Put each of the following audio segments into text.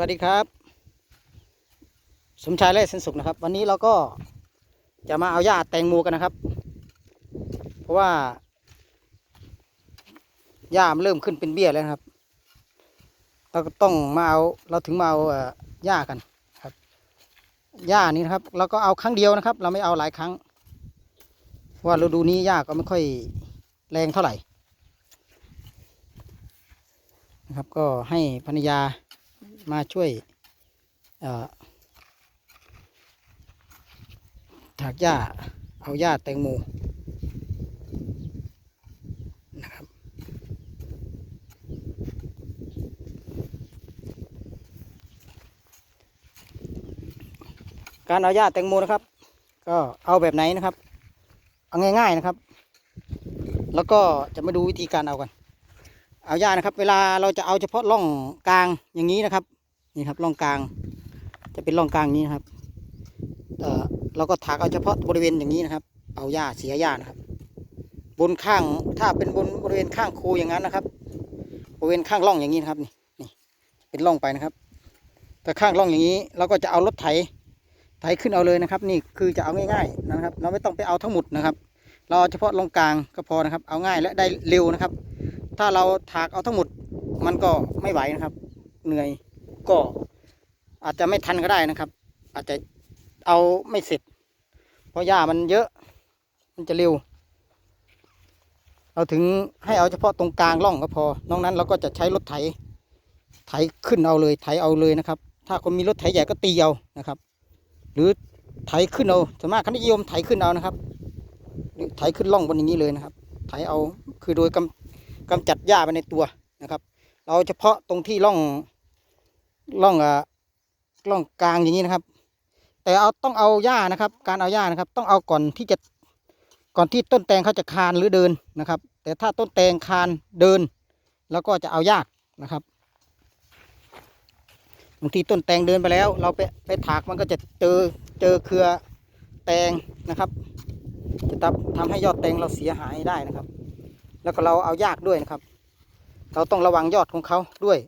วัสดีครับ สมชายเล่สันสุขนะครับ วันนี้เราก็จะมาเอาหญ้าแตงโมกันนะครับ เพราะว่าหญ้ามันเริ่มขึ้นเป็นเบี้ยแล้วนะครับ เราก็ต้องมาเอาเราถึงมาเอาหญ้ากันครับหญ้านี้นะครับ เราก็เอาครั้งเดียวนะครับ เราไม่เอาหลายครั้งว่าฤดูนี้หญ้าก็ไม่ค่อยแรงเท่าไหร่นะครับก็ให้ภรรยา มาช่วยถากหญ้าเอาหญ้าแตงโมนะครับ การเอาหญ้าแตงโมนะครับ ก็เอาแบบไหนนะครับ เอาง่าย ๆนะครับ แล้วก็จะมาดูวิธีการเอากัน เอาหญ้านะครับ เวลาเราจะเอาเฉพาะร่องกลางอย่างนี้นะครับ นี่ครับร่องกลาง จะเป็นร่องกลางนี้นะครับเอ่อเราก็ถากเอาเฉพาะบริเวณอย่างนี้นะครับ เอาหญ้าเสียหญ้านะครับ บนข้างถ้าเป็นบนบริเวณข้างคูอย่างนั้นนะครับ บริเวณข้างร่องอย่างนี้นะครับนี่นี่เป็นร่องไปนะครับ แต่ข้างร่องอย่างนี้เราก็จะเอารถไถไถขึ้นเอาเลยนะครับ นี่คือจะเอาง่ายๆนะครับ เราไม่ต้องไปเอาทั้งหมดนะครับ เราเอาเฉพาะร่องกลางก็พอนะครับ เอาง่ายและได้เร็วนะครับ ถ้าเราถากเอาทั้งหมดมันก็ไม่ไหวนะครับ เหนื่อย ก็อาจจะไม่ทันก็ได้นะครับ อาจจะเอาไม่เสร็จ เพราะหญ้ามันเยอะ มันจะเร็ว เราถึงให้เอาเฉพาะตรงกลางร่องก็พอ นอกนั้นเราก็จะใช้รถไถ ไถขึ้นเอาเลย ไถเอาเลยนะครับ ถ้าคนมีรถไถใหญ่ก็ตีเอานะครับ หรือไถขึ้นเอาส่วนมากเขานิยมไถขึ้นเอานะครับหรือไถขึ้นร่องบนอย่างนี้เลยนะครับ ไถเอาคือโดยกำกำจัดหญ้าไปในตัวนะครับ เราเฉพาะตรงที่ร่อง ร่องอ่าร่องกลางอย่างนี้นะครับ แต่เอาต้องเอาหญ้านะครับ การเอาหญ้านะครับ ต้องเอาก่อนที่จะก่อนที่ต้นแตงเขาจะคานหรือเดินนะครับ แต่ถ้าต้นแตงคานเดิน แล้วก็จะเอายากนะครับบางทีต้นแตงเดินไปแล้ว เราไปไปถากมันก็จะเจอเจอเครือแตงนะครับ จะทำทำให้ยอดแตงเราเสียหายได้นะครับ แล้วก็เราเอายากด้วยนะครับ เราต้องระวังยอดของเขาด้วย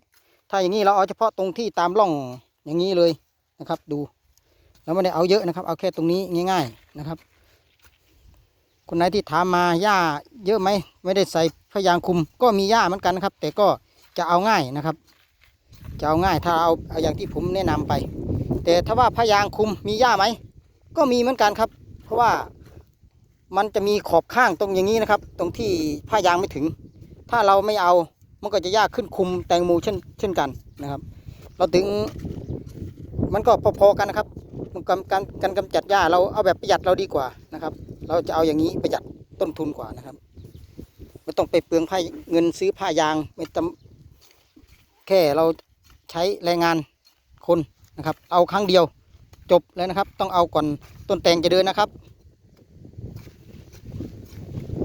ถ้าอย่างนี้เราเอาเฉพาะตรงที่ตามร่องอย่างนี้เลยนะครับ ดูเราไม่ได้เอาเยอะนะครับ เอาแค่ตรงนี้ง่าย ๆนะครับ คนไหนที่ถามมาหญ้าเยอะไหมไม่ได้ใส่พยางคุมก็มีหญ้าเหมือนกันนะครับ แต่ก็จะเอาง่ายนะครับ จะเอาง่ายถ้าเอาเอาอย่างที่ผมแนะนำไป แต่ถ้าว่าพยางคุมมีหญ้าไหมก็มีเหมือนกันครับ เพราะว่ามันจะมีขอบข้างตรงอย่างนี้นะครับ ตรงที่ผ้ายางไม่ถึง ถ้าเราไม่เอา มันก็จะยากขึ้นคุมแตงโมเช่นเช่นกันนะครับ เราถึงมันก็พอๆกันนะครับการการการกำจัดหญ้าเราเอาแบบประหยัดเราดีกว่านะครับ เราจะเอาอย่างนี้ประหยัดต้นทุนกว่านะครับไม่ต้องไปเปลืองผ้าเงินซื้อผ้ายางไม่ต้องแค่เราใช้แรงงานคนนะครับ เอาครั้งเดียวจบเลยนะครับ ต้องเอาก่อนต้นแตงจะเดินนะครับ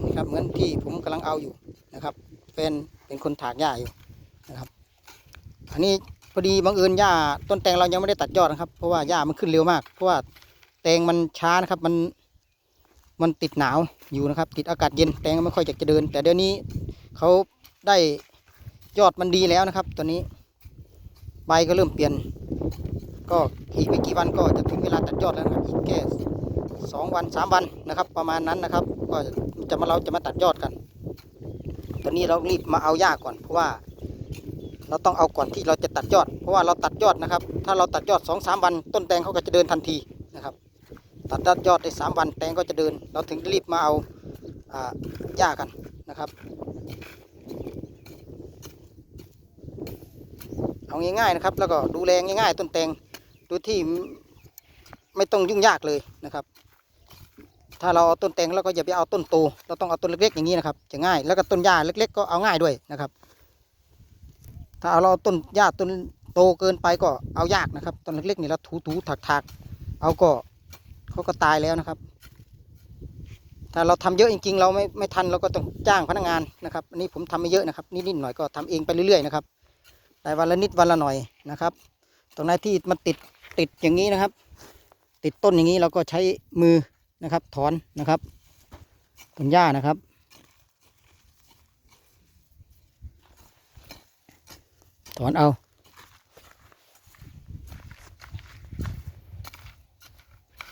นะครับเหมือนที่ผมกำลังเอาอยู่นะครับเป็น เป็นคนถากหญ้าอยู่นะครับ อันนี้พอดีบังเอิญหญ้าต้นแตงเรายังไม่ได้ตัดยอดนะครับ เพราะว่าหญ้ามันขึ้นเร็วมาก เพราะว่าแตงมันช้านะครับ มันมันติดหนาวอยู่นะครับ ติดอากาศเย็นแตงไม่ค่อยอยากจะเดิน แต่เดี๋ยวนี้เขาได้ยอดมันดีแล้วนะครับ ตอนนี้ใบก็เริ่มเปลี่ยน ก็อีกไม่กี่วันก็จะถึงเวลาตัดยอดแล้วนะครับอีกแค่สองวันสามวันนะครับ ประมาณนั้นนะครับ ก็จะมาเราจะมาตัดยอดกัน ตอนนี้เรารีบมาเอาหญ้าก่อนเพราะว่า เราต้องเอาก่อนที่เราจะตัดยอด เพราะว่าเราตัดยอดนะครับ ถ้าเราตัดยอดสองสามวันต้นแตงเขาก็จะเดินทันทีนะครับตัดยอดได้สามวันแตงก็จะเดิน เราถึงรีบมาเอาอ่าหญ้ากันนะครับ เอาง่ายๆนะครับ แล้วก็ดูแลง่ายๆต้นแตงดูที่ไม่ต้องยุ่งยากเลยนะครับ ถ้าเราเอาต้นแตงแล้วก็อย่าไปเอาต้นโต เราต้องเอาต้นเล็กๆอย่างนี้นะครับ จะง่าย แล้วก็ต้นหญ้าเล็ก ๆ ก็เอาง่ายด้วยนะครับ ถ้าเอาเราต้นหญ้าต้นโตเกินไปก็เอายากนะครับต้นเล็กๆนี่เราถูๆถักๆ เอาก็เขาก็ตายแล้วนะครับ ถ้าเราทำเยอะจริงๆ เราไม่ไม่ทันเราก็ต้องจ้างพนักงานนะครับอันนี้ผมทำไม่เยอะนะครับนิดๆหน่อยก็ทำเองไปเรื่อยๆนะครับได้วันละนิดวันละหน่อยนะครับ ตรงไหนที่มันติดติดอย่างนี้นะครับ ติดต้นอย่างนี้เราก็ใช้มือ นะครับ ถอนนะครับต้นหญ้านะครับ ถอนเอา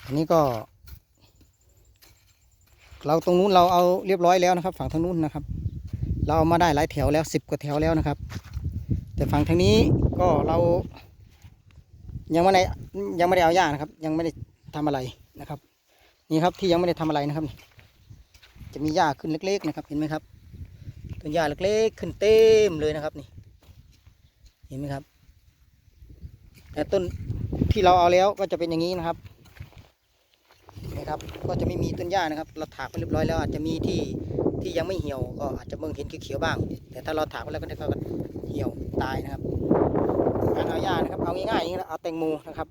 อันนี้ก็ เราตรงนู้นเราเอาเรียบร้อยแล้วนะครับ ฝั่งทางนู้นนะครับ เราเอามาได้หลายแถวแล้วสิบกว่าแถวแล้วนะครับ แต่ฝั่งทางนี้ก็เรา ยังไม่ได้ยังไม่ได้เอาหญ้านะครับ ยังไม่ได้ทำอะไรนะครับ นี่ครับที่ยังไม่ได้ทำอะไรนะครับนี่จะมีหญ้าขึ้นเล็ก ๆ นะครับ เห็นไหมครับต้นหญ้าเล็กๆ ขึ้นเต็มเลยนะครับนี่ เห็นไหมครับ แต่ต้นที่เราเอาแล้วก็จะเป็นอย่างนี้นะครับนี่ครับ ก็จะไม่มีต้นหญ้านะครับ เราถากไปเรียบร้อยแล้ว อาจจะมีที่ที่ยังไม่เหี่ยว ก็อาจจะเบิ่งเห็นเขียวๆบ้าง แต่ถ้าเราถากไปแล้วก็ก็เหี่ยวตายนะครับการเอาหญ้านะครับ เอาง่ายๆอย่างนี้นะเอาแตงโมนะครับ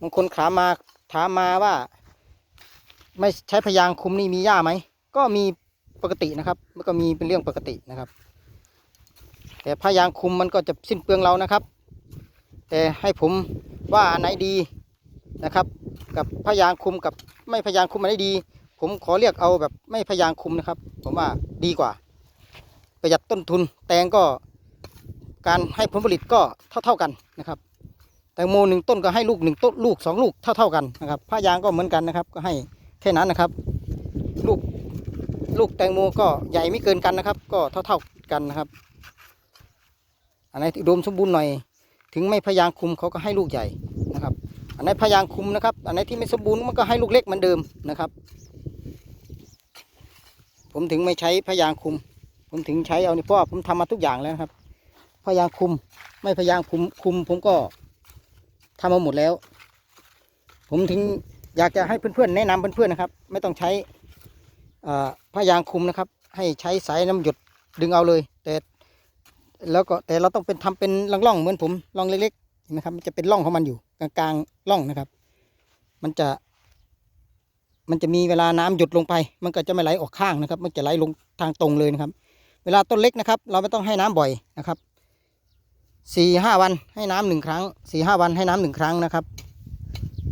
บางคนถามมา ถามมาว่า ไม่ใช้พยางคุมนี่มีหญ้าไหม ก็มีปกตินะครับ มันก็มีเป็นเรื่องปกตินะครับ แต่พยางคุมมันก็จะสิ้นเปลืองเรานะครับ แต่ให้ผมว่าอันไหนดีนะครับ กับพยางคุมกับไม่พยางคุมอันไหนดี ผมขอเรียกเอาแบบไม่พยางคุมนะครับ ผมว่าดีกว่า ประหยัดต้นทุนแตงก็การให้ผลผลิตก็เท่าเท่าๆกันนะครับ แตงโมหนึ่งต้นก็ให้ลูกหนึ่งต้นลูกสองลูกเท่าเท่ากันนะครับพยางก็เหมือนกันนะครับ ก็ให้แค่นั้นนะครับ ลูกลูกแตงโมก็ใหญ่ไม่เกินกันนะครับ ก็เท่าเท่ากันนะครับอันไหนอุดมสมบูรณ์หน่อย ถึงไม่พยางคุมเขาก็ให้ลูกใหญ่นะครับ อันไหนพยางคุมนะครับ อันไหนที่ไม่สมบูรณ์มันก็ให้ลูกเล็กเหมือนเดิมนะครับ ผมถึงไม่ใช้พยางคุม ผมถึงใช้เอานี่เพราะว่าผมทำมาทุกอย่างแล้วครับพยางคุม ไม่พยางคุมคุมผมก็ ทำมาหมดแล้ว ผมถึงอยากจะให้เพื่อนๆแนะนำเพื่อนๆนะครับ ไม่ต้องใช้อ่ายางคุมนะครับ ให้ใช้สายน้ำหยดดึงเอาเลย แต่แล้วก็แต่เราต้องเป็นทำเป็นร่องๆเหมือนผมร่องเล็กๆเห็นไหมครับมันจะเป็นร่องของมันอยู่กลางๆร่องนะครับ มันจะ มันจะมีเวลาน้ำหยดลงไป มันก็จะไม่ไหลออกข้างนะครับ มันจะไหลลงทางตรงเลยนะครับ เวลาต้นเล็กนะครับ เราไม่ต้องให้น้ำบ่อยนะครับ สี่ห้าวันให้น้ำหนึ่งครั้งสี่ห้าวันให้น้ำหนึ่งครั้งนะครับ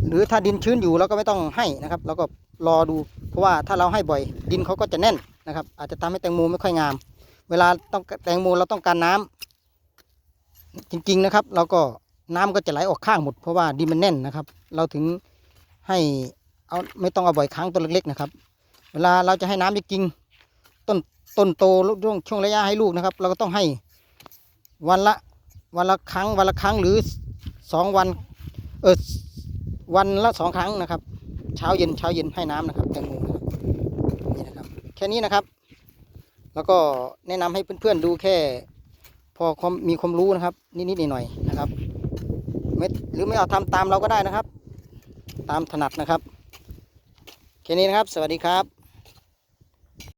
หรือถ้าดินชื้นอยู่เราก็ไม่ต้องให้นะครับเราก็รอดูเพราะว่าถ้าเราให้บ่อย ดินเขาก็จะแน่นนะครับ อาจจะทำให้แตงโมไม่ค่อยงาม เวลาต้องแตงโมเราต้องการน้ำจริงๆนะครับ เราก็น้ำก็จะไหลออกข้างหมดเพราะว่าดินมันแน่นนะครับ เราถึงให้เอาไม่ต้องเอาบ่อยครั้งต้นเล็กๆนะครับ เวลาเราจะให้น้ำจริงต้นต้นโตช่วงช่วงระยะให้ลูกนะครับ เราก็ต้องให้วันละ วันละครั้งวันละครั้งหรือสองวันเออวันละสองครั้งนะครับ เช้าเย็นเช้าเย็นให้น้ำนะครับแตงโมนี่นะครับแค่นี้นะครับ แล้วก็แนะนำให้เพื่อนๆดูแค่ พอความมีความรู้นะครับ นิดๆหน่อยๆนะครับไม่หรือไม่เอาทำตามเราก็ได้นะครับ ตามถนัดนะครับ แค่นี้นะครับ สวัสดีครับ